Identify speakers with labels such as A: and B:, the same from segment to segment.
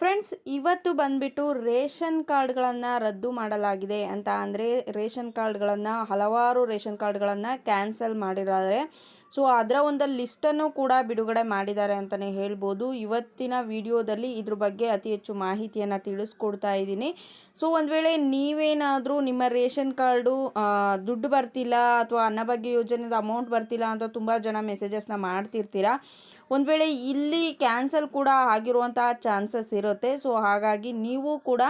A: Friends, ಇವತ್ತು ಬಂದ್ಬಿಟ್ಟು ration ಕಾರ್ಡ್ಗಳನ್ನು ರದ್ದು ಮಾಡಲಾಗಿದೆ ಅಂತ ಅಂದರೆ ರೇಷನ್ ಕಾರ್ಡ್ಗಳನ್ನು, ಹಲವಾರು ರೇಷನ್ ಕಾರ್ಡ್ಗಳನ್ನು ಕ್ಯಾನ್ಸಲ್ ಮಾಡಿದ್ದಾರೆ. ಸೊ, ಅದರ ಒಂದು ಲಿಸ್ಟನ್ನು ಕೂಡ ಬಿಡುಗಡೆ ಮಾಡಿದ್ದಾರೆ ಅಂತಲೇ ಹೇಳ್ಬೋದು. ಇವತ್ತಿನ ವಿಡಿಯೋದಲ್ಲಿ ಇದ್ರ ಬಗ್ಗೆ ಅತಿ ಹೆಚ್ಚು ಮಾಹಿತಿಯನ್ನು ತಿಳಿಸ್ಕೊಡ್ತಾ ಇದ್ದೀನಿ. ಸೊ, ಒಂದು ವೇಳೆ ನೀವೇನಾದರೂ ನಿಮ್ಮ ರೇಷನ್ ಕಾರ್ಡು ದುಡ್ಡು ಬರ್ತಿಲ್ಲ ಅಥವಾ ಅನ್ನಭಾಗ್ಯ ಯೋಜನೆದ ಅಮೌಂಟ್ ಬರ್ತಿಲ್ಲ ಅಂತ ತುಂಬ ಜನ ಮೆಸೇಜಸ್ನ ಮಾಡ್ತಿರ್ತೀರಾ? ಒಂದು ವೇಳೆ ಇಲ್ಲಿ ಕ್ಯಾನ್ಸಲ್ ಕೂಡ ಆಗಿರುವಂತಹ ಚಾನ್ಸಸ್ ಇರುತ್ತೆ. ಸೊ ಹಾಗಾಗಿ ನೀವು ಕೂಡ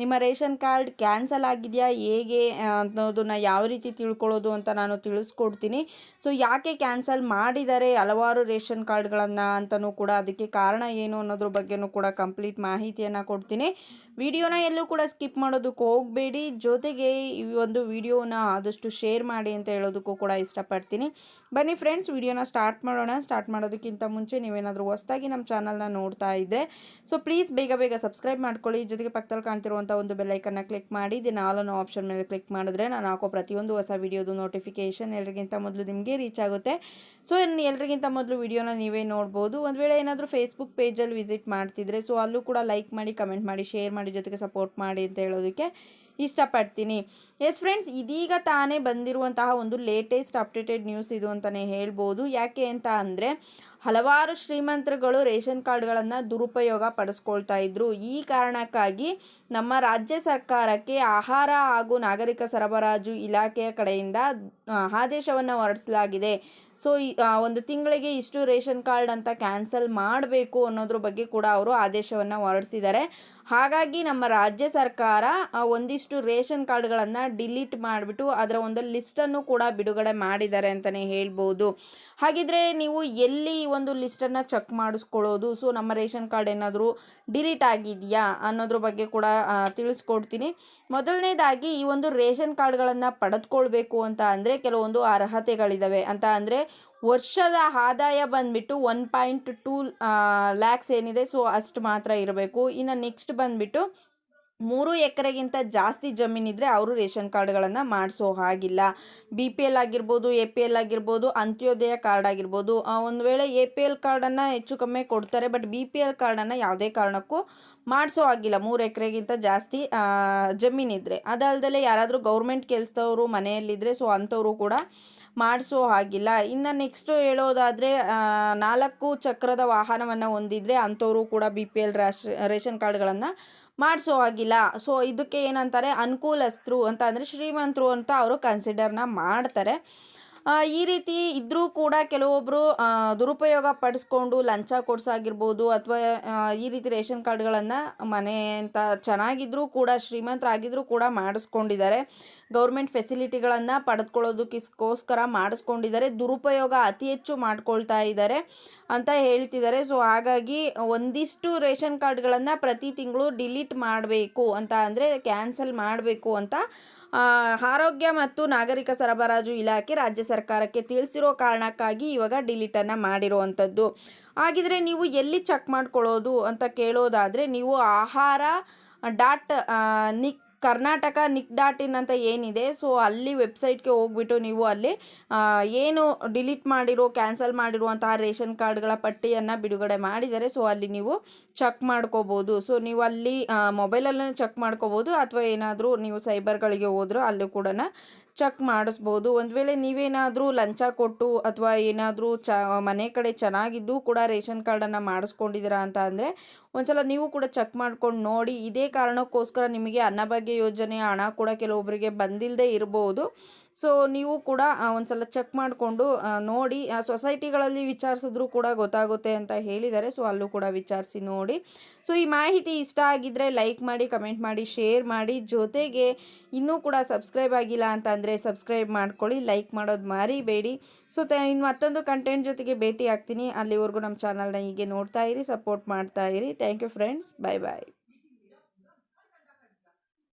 A: ನಿಮ್ಮ ರೇಷನ್ ಕಾರ್ಡ್ ಕ್ಯಾನ್ಸಲ್ ಆಗಿದೆಯಾ? ಹೇಗೆ ಅನ್ನೋದನ್ನ ಯಾವ ರೀತಿ ತಿಳ್ಕೊಳ್ಳೋದು ಅಂತ ನಾನು ತಿಳಿಸ್ಕೊಡ್ತೀನಿ. ಸೊ, ಯಾಕೆ ಕ್ಯಾನ್ಸಲ್ ಮಾಡಿದ್ದಾರೆ ಹಲವಾರು ರೇಷನ್ ಕಾರ್ಡ್ಗಳನ್ನು ಅಂತಲೂ ಕೂಡ ಅದಕ್ಕೆ ಕಾರಣ ಏನು ಅನ್ನೋದ್ರ ಬಗ್ಗೆನೂ ಕೂಡ ಕಂಪ್ಲೀಟ್ ಮಾಹಿತಿಯನ್ನು ಕೊಡ್ತೀನಿ. ವಿಡಿಯೋನ ಎಲ್ಲೂ ಕೂಡ ಸ್ಕಿಪ್ ಮಾಡೋದಕ್ಕೆ ಹೋಗಬೇಡಿ. ಜೊತೆಗೆ ಈ ಒಂದು ವಿಡಿಯೋನ ಆದಷ್ಟು ಶೇರ್ ಮಾಡಿ ಅಂತ ಹೇಳೋದಕ್ಕೂ ಕೂಡ ಇಷ್ಟಪಡ್ತೀನಿ. ಬನ್ನಿ ಫ್ರೆಂಡ್ಸ್, ವಿಡಿಯೋನ ಸ್ಟಾರ್ಟ್ ಮಾಡೋಣ. ಸ್ಟಾರ್ಟ್ ಮಾಡೋದಕ್ಕಿಂತ ಮುಂಚೆ ನೀವೇನಾದರೂ ಹೊಸದಾಗಿ ನಮ್ಮ ಚಾನಲ್ನ ನೋಡ್ತಾ ಇದ್ದರೆ ಸೊ, ಪ್ಲೀಸ್ ಬೇಗ ಬೇಗ ಸಬ್ಸ್ಕ್ರೈಬ್ ಮಾಡ್ಕೊಳ್ಳಿ. ಜೊತೆಗೆ ಪಕ್ಕದಲ್ಲಿ ಕಾಣ್ತಿರುವಂಥ ಒಂದು ಬೆಲ್ಲೈಕನ್ನ ಕ್ಲಿಕ್ ಮಾಡಿ ದಿನ ಆಲ್ ಆಪ್ಷನ್ ಮೇಲೆ ಕ್ಲಿಕ್ ಮಾಡಿದ್ರೆ ನಾನು ಹಾಕೋ ಪ್ರತಿಯೊಂದು ಹೊಸ ವಿಡಿಯೋದು ನೋಟಿಫಿಕೇಷನ್ ಎಲ್ರಿಗಿಂತ ಮೊದಲು ನಿಮಗೆ ರೀಚ್ ಆಗುತ್ತೆ. ಸೊ ಎಲ್ರಿಗಿಂತ ಮೊದಲು ವಿಡಿಯೋನ ನೀವೇ ನೋಡ್ಬೋದು. ಒಂದು ವೇಳೆ ಏನಾದರೂ ಫೇಸ್ಬುಕ್ ಪೇಜಲ್ಲಿ ವಿಸಿಟ್ ಮಾಡ್ತಿದ್ರೆ ಸೊ ಅಲ್ಲೂ ಕೂಡ ಲೈಕ್ ಮಾಡಿ ಕಮೆಂಟ್ ಮಾಡಿ ಶೇರ್ ಮಾಡಿ, ಜೊತೆಗೆ ಸಪೋರ್ಟ್ ಮಾಡಿ ಅಂತ ಹೇಳೋದಕ್ಕೆ ಇಷ್ಟಪಡ್ತೀನಿ. ಎಸ್ ಫ್ರೆಂಡ್ಸ್ ಇದೀಗ ತಾನೇ ಬಂದಿರುವಂತಹ ಒಂದು ಲೇಟೆಸ್ಟ್ ಅಪ್ಡೇಟೆಡ್ ನ್ಯೂಸ್ ಇದು ಅಂತಲೇ ಹೇಳ್ಬೋದು. ಯಾಕೆ ಅಂತ ಅಂದರೆ ಹಲವಾರು ಶ್ರೀಮಂತರುಗಳು ರೇಷನ್ ಕಾರ್ಡ್ಗಳನ್ನು ದುರುಪಯೋಗ ಪಡಿಸ್ಕೊಳ್ತಾ ಇದ್ರು. ಈ ಕಾರಣಕ್ಕಾಗಿ ನಮ್ಮ ರಾಜ್ಯ ಸರ್ಕಾರಕ್ಕೆ ಆಹಾರ ಹಾಗೂ ನಾಗರಿಕ ಸರಬರಾಜು ಇಲಾಖೆಯ ಕಡೆಯಿಂದ ಆದೇಶವನ್ನು ಹೊರಡಿಸಲಾಗಿದೆ. ಸೊ ಒಂದು ತಿಂಗಳಿಗೆ ಇಷ್ಟು ರೇಷನ್ ಕಾರ್ಡ್ ಅಂತ ಕ್ಯಾನ್ಸಲ್ ಮಾಡಬೇಕು ಅನ್ನೋದ್ರ ಬಗ್ಗೆ ಕೂಡ ಅವರು ಆದೇಶವನ್ನು ಹೊರಡಿಸಿದ್ದಾರೆ. ಹಾಗಾಗಿ ನಮ್ಮ ರಾಜ್ಯ ಸರ್ಕಾರ ಒಂದಿಷ್ಟು ರೇಷನ್ ಕಾರ್ಡ್ಗಳನ್ನು ಡಿಲೀಟ್ ಮಾಡಿಬಿಟ್ಟು ಅದರ ಒಂದು ಲಿಸ್ಟನ್ನು ಕೂಡ ಬಿಡುಗಡೆ ಮಾಡಿದ್ದಾರೆ ಅಂತಲೇ ಹೇಳ್ಬೋದು. ಹಾಗಿದ್ರೆ ನೀವು ಎಲ್ಲಿ ಒಂದು ಲಿಸ್ಟನ್ನು ಚೆಕ್ ಮಾಡಿಸ್ಕೊಳ್ಳೋದು? ಸೊ ನಮ್ಮ ರೇಷನ್ ಕಾರ್ಡ್ ಏನಾದರೂ ಡಿಲೀಟ್ ಆಗಿದೆಯಾ ಅನ್ನೋದ್ರ ಬಗ್ಗೆ ಕೂಡ ತಿಳಿಸ್ಕೊಡ್ತೀನಿ. ಮೊದಲನೇದಾಗಿ ಈ ಒಂದು ರೇಷನ್ ಕಾರ್ಡ್ಗಳನ್ನು ಪಡೆದುಕೊಳ್ಬೇಕು ಅಂತ ಅಂದರೆ ಕೆಲವೊಂದು ಅರ್ಹತೆಗಳಿದ್ದಾವೆ ಅಂತ ಅಂದರೆ ವರ್ಷದ ಆದಾಯ ಬಂದುಬಿಟ್ಟು ಒನ್ ಪಾಯಿಂಟ್ ಟೂ ಲ್ಯಾಕ್ಸ್ ಏನಿದೆ, ಸೊ ಅಷ್ಟು ಮಾತ್ರ ಇರಬೇಕು. ಇನ್ನು ನೆಕ್ಸ್ಟ್ ಬಂದುಬಿಟ್ಟು ಮೂರು ಎಕರೆಗಿಂತ ಜಾಸ್ತಿ ಜಮೀನಿದ್ರೆ ಅವರು ರೇಷನ್ ಕಾರ್ಡ್ಗಳನ್ನು ಮಾಡಿಸೋ ಹಾಗಿಲ್ಲ. ಬಿ ಪಿ ಎಲ್ ಆಗಿರ್ಬೋದು, ಎ ಪಿ ಎಲ್ ಆಗಿರ್ಬೋದು, ಅಂತ್ಯೋದಯ ಕಾರ್ಡ್ ಆಗಿರ್ಬೋದು ಒಂದು ವೇಳೆ ಎ ಪಿ ಎಲ್ ಕಾರ್ಡನ್ನು ಹೆಚ್ಚು ಕಮ್ಮಿ ಕೊಡ್ತಾರೆ, ಬಟ್ ಬಿ ಪಿ ಎಲ್ ಕಾರ್ಡನ್ನು ಯಾವುದೇ ಕಾರಣಕ್ಕೂ ಮಾಡಿಸೋ ಆಗಿಲ್ಲ ಮೂರು ಎಕರೆಗಿಂತ ಜಾಸ್ತಿ ಜಮೀನಿದ್ರೆ ಅದಲ್ದಲೆ ಯಾರಾದರೂ ಗೌರ್ಮೆಂಟ್ ಕೆಲಸದವರು ಮನೆಯಲ್ಲಿದ್ದರೆ ಸೊ ಅಂಥವರು ಕೂಡ ಮಾಡಿಸೋ ಹಾಗಿಲ್ಲ. ಇನ್ನು ನೆಕ್ಸ್ಟು ಹೇಳೋದಾದರೆ ನಾಲ್ಕು ಚಕ್ರದ ವಾಹನವನ್ನು ಹೊಂದಿದರೆ ಅಂಥವರು ಕೂಡ ಬಿ ಪಿ ಎಲ್ ರಾಶ್, ರೇಷನ್ ಕಾರ್ಡ್ಗಳನ್ನು ಮಾಡಿಸೋ ಹಾಗಿಲ್ಲ. ಸೊ ಇದಕ್ಕೆ ಏನಂತಾರೆ, ಅನುಕೂಲಸ್ಥರು ಅಂತ ಅಂದರೆ ಶ್ರೀಮಂತರು ಅಂತ ಅವರು ಕನ್ಸಿಡರ್ನ ಮಾಡ್ತಾರೆ. ಈ ರೀತಿ ಇದ್ದರೂ ಕೂಡ ಕೆಲವೊಬ್ಬರು ದುರುಪಯೋಗ ಪಡಿಸ್ಕೊಂಡು ಲಂಚ ಕೊಡ್ಸಾಗಿರ್ಬೋದು ಅಥವಾ ಈ ರೀತಿ ರೇಷನ್ ಕಾರ್ಡ್ಗಳನ್ನು ಮನೆ ಅಂತ ಚೆನ್ನಾಗಿದ್ದರೂ ಕೂಡ ಶ್ರೀಮಂತರಾಗಿದ್ದರೂ ಕೂಡ ಮಾಡಿಸ್ಕೊಂಡಿದ್ದಾರೆ. ಗೌರ್ಮೆಂಟ್ ಫೆಸಿಲಿಟಿಗಳನ್ನು ಪಡೆದುಕೊಳ್ಳೋದಕ್ಕೋಸ್ಕರ ಮಾಡಿಸ್ಕೊಂಡಿದ್ದಾರೆ. ದುರುಪಯೋಗ ಅತಿ ಹೆಚ್ಚು ಮಾಡ್ಕೊಳ್ತಾ ಇದ್ದಾರೆ ಅಂತ ಹೇಳ್ತಿದ್ದಾರೆ. ಸೊ ಹಾಗಾಗಿ ಒಂದಿಷ್ಟು ರೇಷನ್ ಕಾರ್ಡ್ಗಳನ್ನು ಪ್ರತಿ ತಿಂಗಳು ಡಿಲೀಟ್ ಮಾಡಬೇಕು ಅಂತ ಅಂದರೆ ಕ್ಯಾನ್ಸಲ್ ಮಾಡಬೇಕು ಅಂತ ಆರೋಗ್ಯ ಮತ್ತು ನಾಗರಿಕ ಸರಬರಾಜು ಇಲಾಖೆ ರಾಜ್ಯ ಸರ್ಕಾರಕ್ಕೆ ತಿಳಿಸಿರೋ ಕಾರಣಕ್ಕಾಗಿ ಇವಾಗ ಡಿಲೀಟನ್ನು ಮಾಡಿರುವಂಥದ್ದು. ಹಾಗಿದ್ರೆ ನೀವು ಎಲ್ಲಿ ಚೆಕ್ ಮಾಡ್ಕೊಳ್ಳೋದು ಅಂತ ಕೇಳೋದಾದರೆ, ನೀವು Ahara dot nic Karnataka nic dot in ಅಂತ ಏನಿದೆ ಸೊ ಅಲ್ಲಿ ವೆಬ್ಸೈಟ್ಗೆ ಹೋಗ್ಬಿಟ್ಟು ನೀವು ಅಲ್ಲಿ ಏನು ಡಿಲೀಟ್ ಮಾಡಿರೋ ಕ್ಯಾನ್ಸಲ್ ಮಾಡಿರುವಂತಹ ರೇಷನ್ ಕಾರ್ಡ್ಗಳ ಪಟ್ಟಿಯನ್ನು ಬಿಡುಗಡೆ ಮಾಡಿದರೆ ಸೊ ಅಲ್ಲಿ ನೀವು ಚೆಕ್ ಮಾಡ್ಕೋಬೋದು. ಸೊ ನೀವು ಅಲ್ಲಿ ಮೊಬೈಲಲ್ಲೇ ಚೆಕ್ ಮಾಡ್ಕೋಬೋದು, ಅಥವಾ ಏನಾದರೂ ನೀವು ಸೈಬರ್ಗಳಿಗೆ ಹೋದರೂ ಅಲ್ಲೂ ಕೂಡ ಚೆಕ್ ಮಾಡಿಸ್ಬೋದು. ಒಂದು ವೇಳೆ ನೀವೇನಾದರೂ ಲಂಚ ಕೊಟ್ಟು ಅಥವಾ ಏನಾದರೂ ಚ, ಮನೆ ಕಡೆ ಚೆನ್ನಾಗಿದ್ದು ಕೂಡ ರೇಷನ್ ಕಾರ್ಡನ್ನು ಮಾಡಿಸ್ಕೊಂಡಿದ್ದೀರಾ ಅಂತ ಅಂದರೆ ಒಂದು ಸಲ ನೀವು ಕೂಡ ಚೆಕ್ ಮಾಡ್ಕೊಂಡು ನೋಡಿ. ಇದೇ ಕಾರಣಕ್ಕೋಸ್ಕರ ನಿಮಗೆ ಅನ್ನಭಾಗ್ಯ ಯೋಜನೆ, ಹಣ ಕೂಡ ಕೆಲವೊಬ್ಬರಿಗೆ ಬಂದಿಲ್ಲದೆ ಇರ್ಬೋದು. ಸೊ ನೀವು ಕೂಡ ಒಂದ್ಸಲ ಚೆಕ್ ಮಾಡಿಕೊಂಡು ನೋಡಿ ಸೊಸೈಟಿಗಳಲ್ಲಿ ವಿಚಾರಿಸಿದ್ರು ಕೂಡ ಗೊತ್ತಾಗುತ್ತೆ ಅಂತ ಹೇಳಿದ್ದಾರೆ. ಸೊ ಅಲ್ಲೂ ಕೂಡ ವಿಚಾರಿಸಿ ನೋಡಿ. ಸೊ ಈ ಮಾಹಿತಿ ಇಷ್ಟ ಆಗಿದ್ದರೆ ಲೈಕ್ ಮಾಡಿ ಕಮೆಂಟ್ ಮಾಡಿ ಶೇರ್ ಮಾಡಿ. ಜೊತೆಗೆ ಇನ್ನೂ ಕೂಡ ಸಬ್ಸ್ಕ್ರೈಬ್ ಆಗಿಲ್ಲ ಅಂತ ಅಂದರೆ ಸಬ್ಸ್ಕ್ರೈಬ್ ಮಾಡ್ಕೊಳ್ಳಿ ಲೈಕ್ ಮಾಡೋದು ಮರಿಬೇಡಿ. ಸೊ ಇನ್ನು ಮತ್ತೊಂದು ಕಂಟೆಂಟ್ ಜೊತೆಗೆ ಭೇಟಿ ಆಗ್ತೀನಿ ಅಲ್ಲಿವರೆಗೂ ನಮ್ಮ ಚಾನಲ್ನ ಹೀಗೆ ನೋಡ್ತಾ ಇರಿ ಸಪೋರ್ಟ್ ಮಾಡ್ತಾ ಇರಿ. Thank you friends bye bye